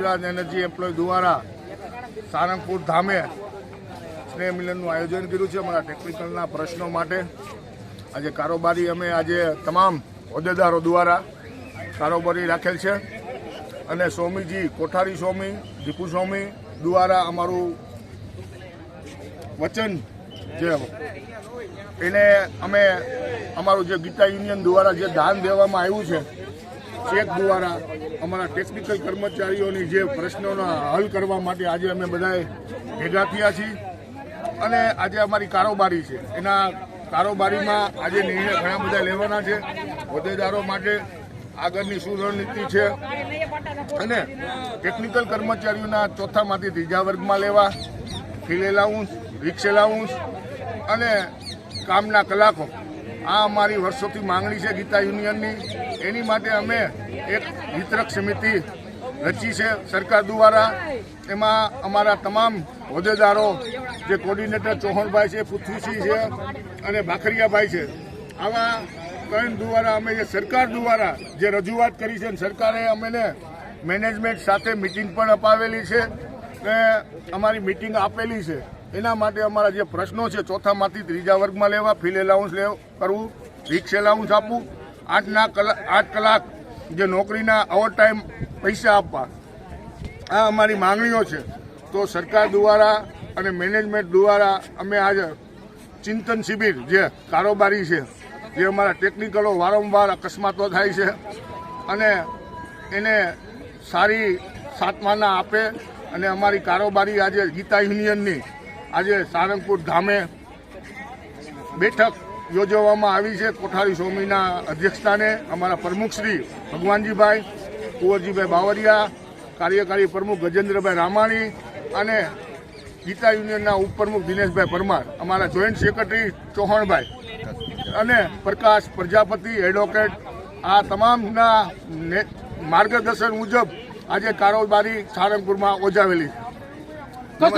Gujarat energy employ દ્વારા સારંગપુર ધામે સ્નેહ મિલનનું આયોજન કર્યું છે અમારા ટેકનિકલના પ્રશ્નો માટે. આજે કારોબારી અમે આજે તમામ હોદ્દેદારો દ્વારા કારોબારી રાખેલ છે. અને સ્વામીજી કોઠારી સ્વામી, દીપુ સ્વામી દ્વારા અમારું વચન જે એને અમે અમારું જે ગીતા યુનિયન દ્વારા જે દાન દેવામાં આવ્યું છે ચેક દ્વારા અમારા ટેકનિકલ કર્મચારીઓની જે પ્રશ્નોનો હલ કરવા માટે આજે અમે બધાએ ભેગા થયા છીએ. અને આજે અમારી કારોબારી છે. એના કારોબારીમાં આજે નિર્ણય ઘણા બધા લેવાના છે. હોદ્દેદારો માટે આગળની શું રણનીતિ છે. અને ટેકનિકલ કર્મચારીઓના ચોથામાંથી ત્રીજા વર્ગમાં લેવા ફીલ એલાઉન્સ રિક્સ એલાઉન્સ અને કામના કલાકો આ અમારી વર્ષોથી માંગણી છે ગીતા યુનિયનની. એની માટે અમે એક વિતરક સમિતિ રચી છે સરકાર દ્વારા. એમાં અમારા તમામ હોદ્દેદારો, જે કોર્ડિનેટર ચૌહાણભાઈ છે, પૃથ્વીસિંહ છે અને ભાખરિયાભાઈ છે. આવા ત્રણ દ્વારા અમે જે સરકાર દ્વારા જે રજૂઆત કરી છે સરકારે અમેને મેનેજમેન્ટ સાથે મિટિંગ પણ અપાવેલી છે ને અમારી મિટિંગ આપેલી છે. એના માટે અમારા જે પ્રશ્નો છે ચોથામાંથી ત્રીજા વર્ગમાં લેવા ફિલ એલાઉન્સ લેવ, કરવું રિક્ષ એલાઉન્સ આપવું આઠના કલાક આઠ કલાક જે નોકરીના ઓવર ટાઈમ પૈસા આપવા, આ અમારી માંગણીઓ છે. તો સરકાર દ્વારા અને મેનેજમેન્ટ દ્વારા અમે આજે ચિંતન શિબિર જે કારોબારી છે, જે અમારા ટેકનિકલો વારંવાર અકસ્માતો થાય છે અને એને સારી સાતમાના આપે અને અમારી કારોબારી આજે ગીતા યુનિયનની આજે સારંગપુર ધામે બેઠક યોજવામાં આવી છે. કોઠારી સ્વામીના અધ્યક્ષસ્થાને અમારા પ્રમુખ શ્રી ભગવાનજીભાઈ, કુંવરજીભાઈ બાવરિયા, કાર્યકારી પ્રમુખ ગજેન્દ્રભાઈ રામાણી અને ગીતા યુનિયનના ઉપપ્રમુખ દિનેશભાઈ પરમાર, અમારા જોઈન્ટ સેક્રેટરી ચૌહાણભાઈ અને પ્રકાશ પ્રજાપતિ, એડવોકેટ, આ તમામના માર્ગદર્શન મુજબ આજે કારોબારી સારંગપુરમાં ઓજાવેલી છે.